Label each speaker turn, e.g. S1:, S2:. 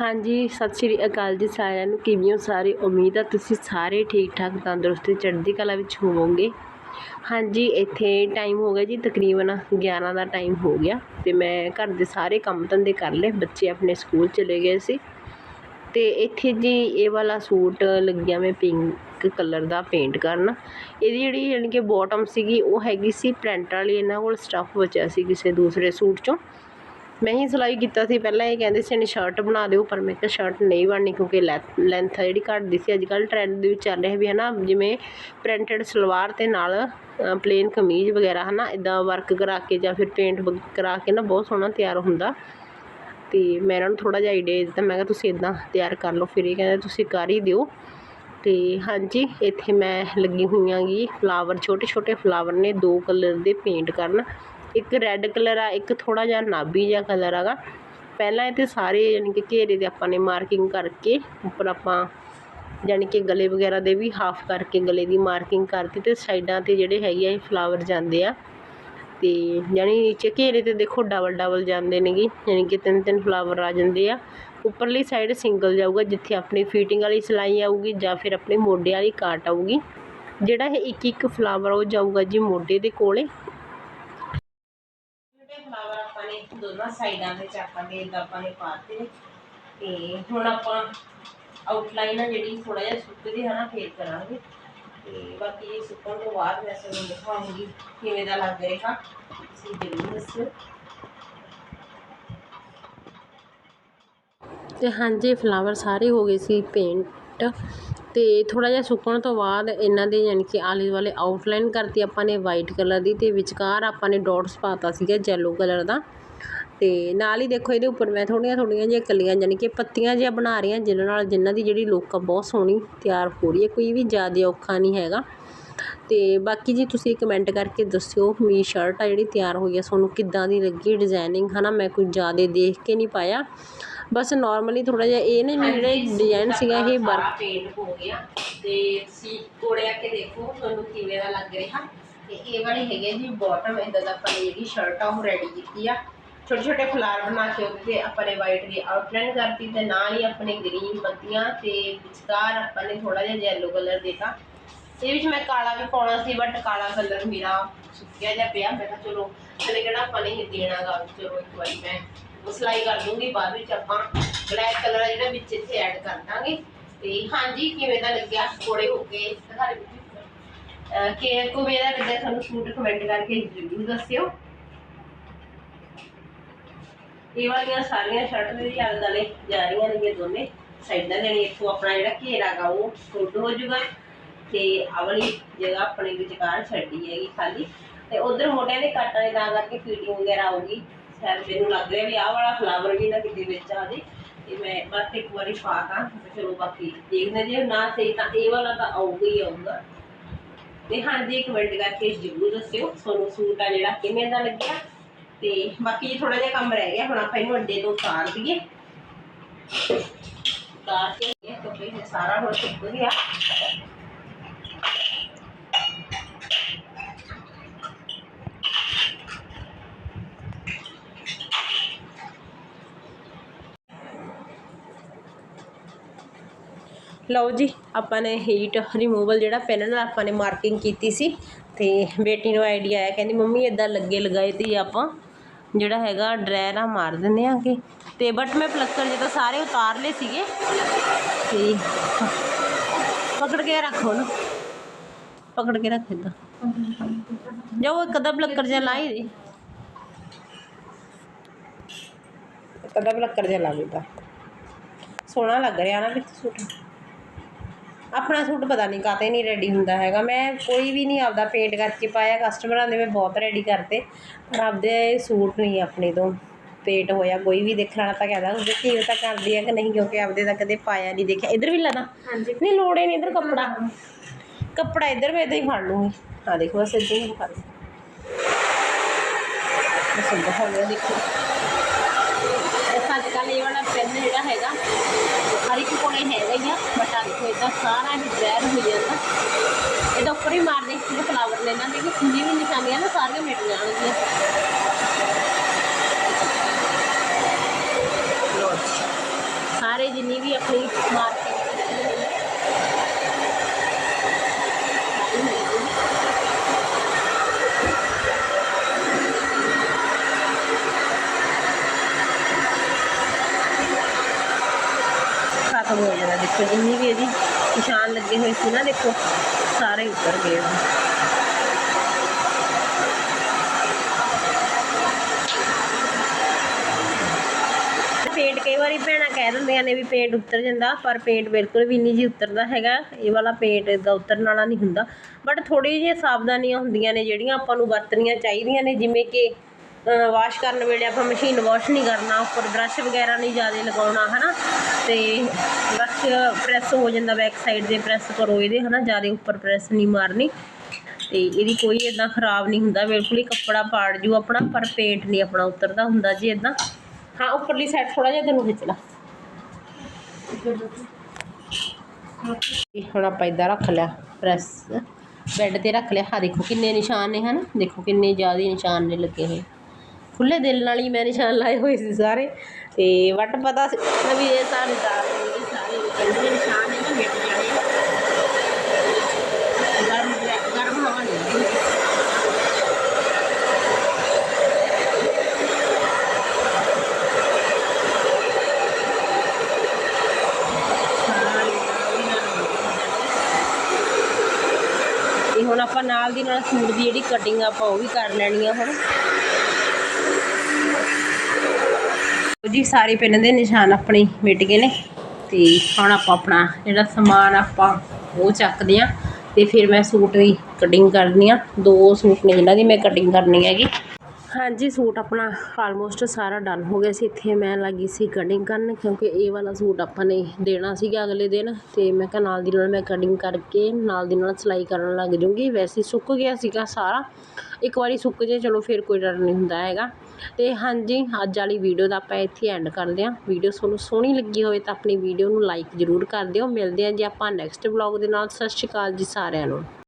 S1: ਹਾਂਜੀ, ਸਤਿ ਸ਼੍ਰੀ ਅਕਾਲ ਜੀ ਸਾਰਿਆਂ ਨੂੰ। ਕਿਵੇਂ ਹੋ ਸਾਰੇ? ਉਮੀਦ ਆ ਤੁਸੀਂ ਸਾਰੇ ਠੀਕ ਠਾਕ, ਤੰਦਰੁਸਤ, ਚੜ੍ਹਦੀ ਕਲਾ ਵਿੱਚ ਹੋਵੋਗੇ। ਹਾਂਜੀ, ਇੱਥੇ ਟਾਈਮ ਹੋ ਗਿਆ ਜੀ, ਤਕਰੀਬਨ 11 ਦਾ ਟਾਈਮ ਹੋ ਗਿਆ ਤੇ ਮੈਂ ਘਰ ਦੇ ਸਾਰੇ ਕੰਮ ਧੰਦੇ ਕਰ ਲਏ। ਬੱਚੇ ਆਪਣੇ ਸਕੂਲ ਚਲੇ ਗਏ ਸੀ ਤੇ ਇੱਥੇ ਜੀ ਇਹ ਵਾਲਾ ਸੂਟ ਲੱਗਿਆ ਮੈਂ ਪਿੰਕ ਕਲਰ ਦਾ ਪੇਂਟ ਕਰਨ। ਇਹਦੀ ਜਿਹੜੀ ਯਾਨੀ ਕਿ ਬਾਟਮ ਸੀਗੀ, ਉਹ ਹੈਗੀ ਸੀ ਪ੍ਰਿੰਟ ਵਾਲੀ। ਇਹਨਾਂ ਕੋਲ ਸਟੱਫ ਬਚਿਆ ਸੀ ਕਿਸੇ ਦੂਸਰੇ ਸੂਟ ਚੋਂ। ਮੈਂ ਹੀ ਸਿਲਾਈ ਕੀਤਾ ਸੀ, ਪਹਿਲਾਂ ਇਹ ਕਹਿੰਦੇ ਸੀ, ਇਹਨੇ ਸ਼ਰਟ ਬਣਾ ਦਿਓ ਪਰ ਮੈਂ ਕਿਹਾ ਸ਼ਰਟ ਨਹੀਂ ਬਣਨੀ ਕਿਉਂਕਿ ਲੈਂਥ ਜਿਹੜੀ ਘੱਟਦੀ ਸੀ। ਅੱਜ ਕੱਲ੍ਹ ਟ੍ਰੈਂਡ ਦੇ ਵਿੱਚ ਚੱਲ ਰਿਹਾ ਵੀ ਹੈ ਨਾ ਜਿਵੇਂ ਪ੍ਰਿੰਟਡ ਸਲਵਾਰ ਤੇ ਨਾਲ ਪਲੇਨ ਕਮੀਜ਼ ਵਗੈਰਾ ਹੈ ਨਾ ਇਦਾਂ ਵਰਕ ਕਰਾ ਕੇ ਜਾਂ ਫਿਰ ਪੇਂਟ ਕਰਾ ਕੇ ਨਾ ਬਹੁਤ ਸੋਹਣਾ ਤਿਆਰ ਹੁੰਦਾ। ਤੇ ਮੈਂ ਇਹਨਾਂ ਨੂੰ ਥੋੜਾ ਜਿਹਾ ਆਈਡੀਆ ਦਿੱਤਾ, ਮੈਂ ਕਿਹਾ ਤੁਸੀਂ ਇਦਾਂ ਤਿਆਰ ਕਰ ਲਓ। ਫਿਰ ਇਹ ਕਹਿੰਦੇ, ਤੁਸੀਂ ਕਰ ਹੀ ਦਿਓ। ਤੇ ਹਾਂਜੀ, ਇੱਥੇ ਮੈਂ ਲੱਗੀ ਹੋਈਆਂ ਗੀ ਫਲਾਵਰ ਛੋਟੇ ਛੋਟੇ ਫਲਾਵਰ ਨੇ ਦੋ ਕਲਰ ਦੇ ਪੇਂਟ ਕਰਨ। ਇੱਕ ਰੈੱਡ ਕਲਰ ਆ, ਇੱਕ ਥੋੜ੍ਹਾ ਜਿਹਾ ਨਾਭੀ ਜਿਹਾ ਕਲਰ ਹੈਗਾ। ਪਹਿਲਾਂ ਇਹ ਤੇ ਸਾਰੇ ਯਾਨੀ ਕਿ ਘੇਰੇ ਦੇ ਆਪਾਂ ਨੇ ਮਾਰਕਿੰਗ ਕਰਕੇ, ਉੱਪਰ ਆਪਾਂ ਯਾਨੀ ਕਿ ਗਲੇ ਵਗੈਰਾ ਦੇ ਵੀ ਹਾਫ ਕਰਕੇ ਗਲੇ ਦੀ ਮਾਰਕਿੰਗ ਕਰਤੀ ਅਤੇ ਸਾਈਡਾਂ ਤੇ ਜਿਹੜੇ ਹੈਗੇ ਆ ਇਹ ਫਲਾਵਰ ਜਾਂਦੇ ਆ। ਅਤੇ ਯਾਨੀ ਨੀਚੇ ਘੇਰੇ ਤੇ ਦੇਖੋ ਡਬਲ ਡਬਲ ਜਾਂਦੇ ਨੇਗੇ ਯਾਨੀ ਕਿ ਤਿੰਨ ਤਿੰਨ ਫਲਾਵਰ ਆ ਜਾਂਦੇ ਆ। ਉੱਪਰਲੀ ਸਾਈਡ ਸਿੰਗਲ ਜਾਊਗਾ, ਜਿੱਥੇ ਆਪਣੀ ਫਿਟਿੰਗ ਵਾਲੀ ਸਿਲਾਈ ਆਊਗੀ ਜਾਂ ਫਿਰ ਆਪਣੇ ਮੋਢੇ ਵਾਲੀ ਕਾਟ ਆਊਗੀ। ਜਿਹੜਾ ਇਹ ਇੱਕ ਇੱਕ ਫਲਾਵਰ ਉਹ ਜਾਊਗਾ ਜੀ ਮੋਢੇ ਦੇ ਕੋਲੇ ਛੋਟੇ ਫਲਾਵਰ ਆਪਾਂ ਨੇ ਦੋਨਾਂ ਸਾਈਡਾਂ ਦੇ ਚਾਕਾਂ ਦੇ ਆਪਾਂ ਨੇ ਪਾਤੇ। ਤੇ ਹੁਣ ਆਪਾਂ ਆਊਟਲਾਈਨ ਆ ਜਿਹੜੀ ਥੋੜਾ ਜਿਹਾ ਸੁੱਕਦੀ ਹੈ ਨਾ, ਫੇਰ ਕਰਾਂਗੇ। ਤੇ ਬਾਕੀ ਸੁੱਕਣ ਤੋਂ ਬਾਅਦ ਮੈਂ ਤੁਹਾਨੂੰ ਦਿਖਾਉਂਗੀ ਕਿਵੇਂ ਦਾ ਲੱਗ ਰਿਹਾ। ਤੁਸੀਂ ਜ਼ਰੂਰ ਦੱਸਿਓ। ਤੇ ਹਾਂਜੀ ਫਲਾਵਰ ਸਾਰੇ ਹੋ ਗਏ ਸੀ ਪੇਂਟ ਤੇ ਥੋੜਾ ਜਿਹਾ ਸੁੱਕਣ ਤੋਂ ਬਾਅਦ ਇਹਨਾਂ ਦੇ ਯਾਨੀ ਕਿ ਆਲੇ ਵਾਲੇ ਆਊਟਲਾਈਨ ਕਰਤੀ ਆਪਾਂ ਨੇ ਵਾਈਟ ਕਲਰ ਦੀ ਤੇ ਵਿਚਕਾਰ ਆਪਾਂ ਨੇ ਡਾਟਸ ਪਾਤਾ ਸੀਗਾ ਯੈਲੋ ਕਲਰ ਦਾ। ਤੇ ਨਾਲ ਹੀ ਦੇਖੋ ਇਹਦੇ ਉੱਪਰ ਮੈਂ ਥੋੜੀਆਂ ਥੋੜੀਆਂ ਜਿਹੀਆਂ ਕਲੀਆਂ ਯਾਨੀ ਕਿ ਪੱਤੀਆਂ ਜਿਹੀਆਂ ਬਣਾ ਰਹੀਆਂ ਜਿਨ੍ਹਾਂ ਨਾਲ ਜਿਨ੍ਹਾਂ ਦੀ ਜਿਹੜੀ ਲੁੱਕ ਆ ਬਹੁਤ ਸੋਹਣੀ ਤਿਆਰ ਹੋ ਰਹੀ ਹੈ ਕੋਈ ਵੀ ਜ਼ਿਆਦਾ ਔਖਾ ਨਹੀਂ ਹੈਗਾ। ਤੇ ਬਾਕੀ ਜੀ ਤੁਸੀਂ ਕਮੈਂਟ ਕਰਕੇ ਦੱਸਿਓ ਮੇਰੀ ਸ਼ਰਟ ਆ ਜਿਹੜੀ ਤਿਆਰ ਹੋਈ ਹੈ ਤੁਹਾਨੂੰ ਕਿੱਦਾਂ ਦੀ ਲੱਗੀ ਡਿਜ਼ਾਈਨਿੰਗ ਹਨਾ ਮੈਂ ਕੁਝ ਜ਼ਿਆਦਾ ਦੇਖ ਕੇ ਨਹੀਂ ਪਾਇਆ। ਬਸ ਨਾਰਮਲੀ ਥੋੜਾ ਜਿਹਾ ਇਹ ਨਾ ਜਿਹੜਾ ਡਿਜ਼ਾਈਨ ਸੀਗਾ ਇਹ ਵਰਕ ਪੇਂਟ ਹੋ ਗਿਆ। ਤੇ ਤੁਸੀਂ ਕੋੜਿਆ ਕੇ ਦੇਖੋ ਤੁਹਾਨੂੰ ਕਿਵੇਂ ਦਾ ਲੱਗ ਰਿਹਾ। ਤੇ ਇਹ ਵਾਲੀ ਹੈਗੀ ਜੀ ਬਾਟਮ ਇਦਾਂ ਦਾ ਆਪਾਂ ਨੇ ਜਿਹੜੀ ਸ਼ਰਟ ਆ ਉਹ ਰੈਡੀ ਕੀਤੀ ਆ। ਛੋਟੇ ਛੋਟੇ ਫਲਾਰ ਬਣਾ ਕੇ ਉਹਦੇ ਆਪਾਂ ਨੇ ਵਾਈਟ ਦੀ ਆਊਟਲਾਈਨ ਕਰਤੀ ਤੇ ਨਾਲ ਹੀ ਆਪਣੇ ਗ੍ਰੀਨ ਪੱਤੀਆਂ ਤੇ ਵਿਚਕਾਰ ਆਪਾਂ ਨੇ ਥੋੜਾ ਜਿਹਾ ਯੈਲੋ ਕਲਰ ਦਿੱਤਾ। ਇਹ ਵਿੱਚ ਮੈਂ ਕਾਲਾ ਵੀ ਪਾਉਣਾ ਸੀ ਬਟ ਕਾਲਾ ਕਲਰ ਮੇਰਾ ਸੁੱਕਿਆ ਜਿਹਾ ਪਿਆ। ਮੈਂ ਕਿਹਾ ਚਲੋ ਚਲੇ ਕਿਹੜਾ ਆਪਾਂ ਨੇ ਇਹ ਦੇਣਾਗਾ ਚਲੋ ਇੱਕ ਵਾਰੀ ਮੈਂ ਉਹ ਸਿਲਾਈ ਕਰ ਦੂੰਗੀ ਬਾਅਦ ਵਿੱਚ ਆਪਾਂ ਬਲੈਕ ਕਲਰ ਜਿਹੜਾ ਵਿੱਚ ਇੱਥੇ ਐਡ ਕਰ ਦਾਂਗੇ। ਤੇ ਹਾਂਜੀ, ਕਿਵੇਂ ਦਾ ਲੱਗਿਆ? ਥੋੜੇ ਹੋ ਕੇ ਦਿਖਾ ਕਿ ਕਿਵੇਂ ਦਾ ਲੱਗਿਆ ਤੁਹਾਨੂੰ ਸੂਟ ਕਮੈਂਟ ਕਰਕੇ ਜ਼ਰੂਰ ਦੱਸਿਓ। ਇਹ ਵਾਲੀਆਂ ਸਾਰੀਆਂ ਸ਼ਰਟ ਦੇ ਆਲੇ ਦੁਆਲੇ ਜਾ ਰਹੀਆਂ ਨੇ ਦੋਨੇ। ਸਾਈਡਾਂ ਦੇ ਇੱਥੋਂ ਆਪਣਾ ਜਿਹੜਾ ਘੇਰਾ ਗਾ, ਉਹ ਸੁੱਟ ਹੋ ਜਾਊਗਾ ਤੇ ਆਹ ਜਗ੍ਹਾ ਆਪਣੇ ਵਿਚਕਾਰ ਛੱਡੀ ਹੈਗੀ ਖਾਲੀ। ਤੇ ਉਧਰ ਮੋਢਿਆਂ ਦੇ ਕੱਟਾਂ ਦੇ ਤਾਂ ਕਰਕੇ ਫੀਟਿੰਗ ਵਗੈਰਾ ਆਊਗੀ ਸ਼ਾਇਦ ਮੈਨੂੰ ਲੱਗ ਰਿਹਾ ਵੀ ਆਹ ਵਾਲਾ ਫਲਾਵਰ ਵੀ ਨਾ ਕਿਤੇ ਵਿੱਚ ਆ ਜੇ। ਤੇ ਮੈਂ ਬਸ ਇੱਕ ਵਾਰੀ ਪਾਤਾ ਤੇ ਚਲੋ ਬਾਕੀ ਦੇਖਦੇ ਜੇ ਨਾ ਸਹੀ ਤਾਂ ਇਹ ਵਾਲਾ ਤਾਂ ਆਊਗਾ ਹੀ ਆਊਗਾ। ਤੇ ਹਾਂਜੀ ਕਮੈਂਟ ਕਰਕੇ ਜ਼ਰੂਰ ਦੱਸਿਓ, ਤੁਹਾਨੂੰ ਸੂਟ ਆ ਜਿਹੜਾ ਕਿਵੇਂ ਦਾ ਲੱਗਿਆ? ਤੇ ਬਾਕੀ ਥੋੜਾ ਜਿਹਾ ਕੰਮ ਰਹਿ ਗਿਆ, ਹੁਣ ਆਪਾਂ ਇਹਨੂੰ ਅੱਡੇ ਤੋਂ ਉਤਾਰ ਦਈਏ। ਉਤਾਰ ਕੇ ਇਹ ਕੱਪੜੇ ਤੇ ਸਾਰਾ ਹੁਣ ਸੁੱਕ ਗਿਆ। ਲਓ ਜੀ, ਆਪਾਂ ਨੇ ਹੀਟ ਰਿਮੂਵਲ ਜਿਹੜਾ ਪੈਨ ਨਾਲ ਆਪਾਂ ਨੇ ਮਾਰਕਿੰਗ ਕੀਤੀ ਸੀ, ਤੇ ਬੇਟੀ ਨੂੰ ਆਈਡੀਆ ਆਇਆ, ਕਹਿੰਦੀ, ਮੰਮੀ ਇਦਾਂ ਲੱਗੇ ਲਗਾਏ ਤੇ ਆਪਾਂ। ਜਿਹੜਾ ਹੈਗਾ ਡਰਾਇਰਾਂ ਮਾਰ ਦਿੰਦੇ ਆਂਗੇ ਤੇ ਬਟ ਮੈਂ ਪਲੱਕਰ ਜਦੋਂ ਸਾਰੇ ਉਤਾਰ ਲਏ ਸੀਗੇ। ਤੇ ਪਕੜ ਕੇ ਰੱਖੋ ਨਾ ਪਕੜ ਕੇ ਰੱਖ ਇਦਾਂ। ਜਾਓ, ਇੱਕ ਅੱਧਾ ਪਲੱਕਰ ਜਿਹਾ ਲਾਈ ਦੇ। ਇੱਕ ਅੱਧਾ ਪਲੱਕਰ ਜਿਹਾ ਲਾ ਦਿੱਤਾ ਸੋਹਣਾ ਲੱਗ ਰਿਹਾ ਨਾ ਵਿੱਚ ਸੂਟ। ਆਪਣਾ ਸੂਟ ਪਤਾ ਨਹੀਂ ਕਾਤੇ ਨਹੀਂ ਰੈਡੀ ਹੁੰਦਾ ਹੈਗਾ। ਮੈਂ ਕੋਈ ਵੀ ਨਹੀਂ ਆਪਦਾ ਪੇਂਟ ਕਰਕੇ ਪਾਇਆ ਕਸਟਮਰਾਂ ਦੇ ਮੈਂ ਬਹੁਤ ਰੈਡੀ ਕਰਤੇ। ਪਰ ਆਪਦੇ ਸੂਟ ਨਹੀਂ ਆਪਣੇ ਤੋਂ ਪੇਂਟ ਹੋਇਆ। ਕੋਈ ਵੀ ਦੇਖਣ ਵਾਲਾ ਤਾਂ ਕਹਿੰਦਾ ਉਹ ਕਿਵੇਂ ਤਾਂ ਕਰਦੀ ਹੈ ਕਿ ਨਹੀਂ ਕਿਉਂਕਿ ਆਪਦੇ ਤਾਂ ਕਦੇ ਪਾਇਆ ਨਹੀਂ ਦੇਖਿਆ। ਇੱਧਰ ਵੀ ਲਾਦਾ
S2: ਹਾਂਜੀ।
S1: ਨਹੀਂ ਲੋੜੇ ਨਹੀਂ ਇੱਧਰ ਕੱਪੜਾ। ਕੱਪੜਾ ਇੱਧਰ ਮੈਂ ਇਦਾਂ ਹੀ ਫੜ ਲੂੰਗੀ। ਆ ਦੇਖੋ ਬਸ ਇੱਦਾਂ ਹੀ ਫੜ ਬਸ ਬਹੁਤ ਵਧੀਆ ਦੇਖੋ। ਅੱਜ ਕੱਲ੍ਹ ਇਹ ਵਾਲਾ ਪੈਨ ਜਿਹੜਾ ਹੈਗਾ ਹਰ ਇੱਕ ਕੋਲੇ ਹੈਗਾ ਹੀ ਆ ਬਟ ਆ ਦੇਖੋ ਇਦਾਂ ਸਾਰਾ ਇਹ ਡਰੈਰ ਹੋ ਜਾਂਦਾ ਇਹਦਾ ਉੱਪਰ ਹੀ ਮਾਰਦੇ ਜਿਹੜੇ ਫਲਾਵਰ ਨੇ ਇਹਨਾਂ ਦੇ ਕਿ ਜਿੰਨੀ ਵੀ ਨਿਸ਼ਾਨੀਆਂ ਨਾ ਸਾਰੀਆਂ ਮਿਟ ਜਾਣਗੀਆਂ। ਸਾਰੇ ਵੀ ਆਪਣੀ ਮਾਰਕੀਟ ਖਤਮ ਹੋ ਜਾਣਾ ਦੇਖੋ ਜਿੰਨੀ ਵੀ ਇਹਦੀ ਨਿਸ਼ਾਨ ਲੱਗੇ ਹੋਏ ਸੀ ਨਾ, ਦੇਖੋ, ਸਾਰੇ ਉੱਤਰ ਗਏ ਪੇਂਟ ਕਈ ਵਾਰੀ ਭੈਣਾਂ ਕਹਿ ਦਿੰਦੀਆਂ ਨੇ ਵੀ ਪੇਂਟ ਉਤਰ ਜਾਂਦਾ, ਪਰ ਪੇਂਟ ਬਿਲਕੁਲ ਵੀ ਨਹੀਂ ਜੀ ਉਤਰਦਾ ਹੈਗਾ। ਇਹ ਵਾਲਾ ਪੇਂਟ ਇਦਾਂ ਉਤਰਨ ਵਾਲਾ ਨਹੀਂ ਹੁੰਦਾ। ਬਟ ਥੋੜੀ ਜਿਹੀਆਂ ਸਾਵਧਾਨੀਆਂ ਹੁੰਦੀਆਂ ਨੇ, ਜਿਹੜੀਆਂ ਆਪਾਂ ਨੂੰ ਵਰਤਣੀਆਂ ਚਾਹੀਦੀਆਂ ਨੇ, ਜਿਵੇਂ ਕਿ ਵਾਸ਼ ਕਰਨ ਵੇਲੇ ਆਪਾਂ ਮਸ਼ੀਨ ਵਾਸ਼ ਨਹੀਂ ਕਰਨਾ, ਉੱਪਰ ਬ੍ਰਸ਼ ਵਗੈਰਾ ਨਹੀਂ ਜ਼ਿਆਦਾ ਲਗਾਉਣਾ, ਹਨਾ? ਤੇ ਬਸ ਪ੍ਰੈਸ ਹੋ ਜਾਂਦਾ ਬੈਕ ਸਾਈਡ ਦੇ ਪ੍ਰੈਸ ਕਰੋ ਇਹਦੇ, ਹਨਾ? ਜ਼ਿਆਦਾ ਉੱਪਰ ਪ੍ਰੈਸ ਨਹੀਂ ਮਾਰਨੀ। ਤੇ ਇਹਦੀ ਕੋਈ ਇਦਾਂ ਖਰਾਬ ਨਹੀਂ ਹੁੰਦਾ, ਬਿਲਕੁਲ ਹੀ ਕੱਪੜਾ ਪਾੜ ਜੂ ਆਪਣਾ, ਪਰ ਪੇਂਟ ਨਹੀਂ ਆਪਣਾ ਉਤਰਦਾ ਹੁੰਦਾ ਜੀ ਇਦਾਂ ਹਾਂ, ਉੱਪਰਲੀ ਸਾਈਡ ਥੋੜਾ ਜਿਹਾ ਤੈਨੂੰ ਖਿੱਚ ਲਾ। ਹੁਣ ਆਪਾਂ ਇਦਾਂ ਰੱਖ ਲਿਆ ਪ੍ਰੈਸ ਬੈੱਡ ਤੇ ਰੱਖ ਲਿਆ। ਹਾਂ ਦੇਖੋ ਕਿੰਨੇ ਨਿਸ਼ਾਨ ਨੇ, ਹਨ? ਦੇਖੋ ਕਿੰਨੇ ਜ਼ਿਆਦਾ ਨਿਸ਼ਾਨ ਨੇ ਲੱਗੇ ਹੋਏ। ਖੁੱਲੇ ਦਿਲ ਨਾਲ ਹੀ ਮੈਂ ਨਿਸ਼ਾਨ ਲਾਏ ਹੋਏ ਸੀ ਸਾਰੇ। ਤੇ ਵੱਟ ਪਤਾ ਸੀ ਵੀ ਇਹ ਸਾਰੇ ਦਾਗ ਨੇ ਸਾਰੇ ਕਹਿੰਦੇ ਨਿਸ਼ਾਨ ਨੇ, ਮਿਟ ਜਾਣੇ ਗਰਮ ਗਰਮ ਹਵਾ ਨਹੀਂ ਹੁਣ ਆਪਾਂ ਨਾਲ ਦੀ ਨਾਲ ਸੂਟ ਦੀ ਜਿਹੜੀ ਕਟਿੰਗ ਆਪਾਂ ਉਹ ਵੀ ਕਰ ਲੈਣੀ ਆ ਹੁਣ। ਜੀ, ਸਾਰੇ ਪਿੰਨ ਦੇ ਨਿਸ਼ਾਨ ਆਪਣੇ ਮਿਟ ਗਏ ਨੇ ਤੇ ਹੁਣ ਆਪਾਂ ਆਪਣਾ ਜਿਹੜਾ ਸਮਾਨ ਆਪਾਂ ਉਹ ਚੱਕਦੇ ਆ ਤੇ ਫਿਰ ਮੈਂ ਸੂਟ ਦੀ ਕਟਿੰਗ ਕਰਨੀ ਆ। ਦੋ ਸੂਟ ਨੇ ਜਿਨ੍ਹਾਂ ਦੀ ਮੈਂ ਕਟਿੰਗ ਕਰਨੀ ਹੈਗੀ। ਹਾਂਜੀ, ਸੂਟ ਆਪਣਾ ਆਲਮੋਸਟ ਸਾਰਾ ਡਨ ਹੋ ਗਿਆ ਸੀ। ਇੱਥੇ ਮੈਂ ਲੱਗੀ ਸੀ ਕਟਿੰਗ ਕਰਨ ਕਿਉਂਕਿ ਇਹ ਵਾਲਾ ਸੂਟ ਆਪਾਂ ਨੇ ਦੇਣਾ ਸੀਗਾ ਅਗਲੇ ਦਿਨ ਤੇ ਮੈਂ ਕਿਹਾ ਨਾਲ ਦੀ ਨਾਲ ਮੈਂ ਕਟਿੰਗ ਕਰਕੇ ਨਾਲ ਦੀ ਨਾਲ ਸਿਲਾਈ ਕਰਨ ਲੱਗ ਜੂੰਗੀ। ਵੈਸੇ ਸੁੱਕ ਗਿਆ ਸੀਗਾ ਸਾਰਾ। ਇੱਕ ਵਾਰੀ ਸੁੱਕ ਜੇ ਚਲੋ ਫਿਰ ਕੋਈ ਡਰ ਨਹੀਂ ਹੁੰਦਾ ਹੈਗਾ। ਤੇ ਹਾਂਜੀ, ਅੱਜ ਵਾਲੀ ਵੀਡੀਓ ਦਾ ਆਪਾਂ ਇੱਥੇ ਐਂਡ ਕਰਦੇ ਹਾਂ। ਵੀਡੀਓ ਤੁਹਾਨੂੰ ਸੋਹਣੀ ਲੱਗੀ ਹੋਵੇ ਤਾਂ ਆਪਣੀ ਵੀਡੀਓ ਨੂੰ ਲਾਈਕ ਜ਼ਰੂਰ ਕਰ ਦਿਓ। ਮਿਲਦੇ ਹਾਂ ਜੀ ਆਪਾਂ ਨੈਕਸਟ ਵਲੌਗ ਦੇ ਨਾਲ। ਸਤਿ ਸ਼੍ਰੀ ਅਕਾਲ ਜੀ ਸਾਰਿਆਂ ਨੂੰ।